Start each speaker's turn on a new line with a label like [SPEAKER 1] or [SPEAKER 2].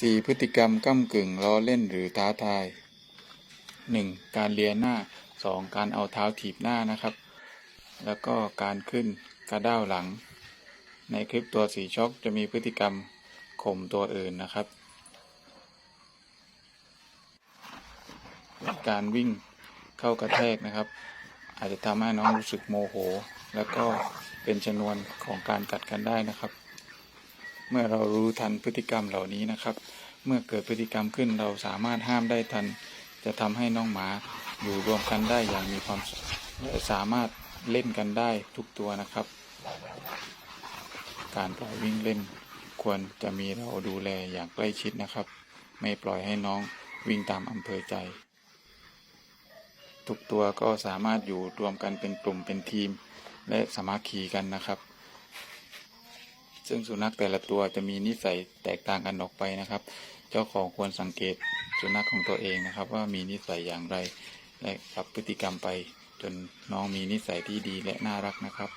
[SPEAKER 1] สี่พฤติกรรมก้ากึ่งล้อเล่นหรือท้าทายหนึ่งการเลียหน้าสองการเอาเท้าถีบหน้านะครับ แล้วก็การขึ้นกระด้าวหลัง ในคลิปตัวสีช็อกจะมีพฤติกรรมข่มตัวอื่นนะครับ การวิ่งเข้ากระแทกนะครับ อาจจะทำให้น้องรู้สึกโมโห แล้วก็เป็นชนวนของการกัดกันได้นะครับ เมื่อเรารู้ทันพฤติกรรมเหล่านี้นะครับ เมื่อเกิดพฤติกรรมขึ้นเราสามารถห้ามได้ทัน จะทำให้น้องหมาอยู่รวมกันได้อย่างมีความสุขและสามารถเล่นกันได้ทุกตัวนะครับ การปล่อยวิ่งเล่นควรจะมีเราดูแลอย่างใกล้ชิดนะครับ ไม่ปล่อยให้น้องวิ่งตามอำเภอใจ ทุกตัวก็สามารถอยู่รวมกันเป็นกลุ่มเป็นทีม และสามัคคีกันนะครับ ซึ่งสุนัขแต่ละตัวจะมีนิสัยแตกต่างกันออกไปนะครับ เจ้าของควรสังเกตสุนัขของตัวเองนะครับ ว่ามีนิสัยอย่างไรและปรับพฤติกรรมไป จนน้องมีนิสัยที่ดีและน่ารักนะครับ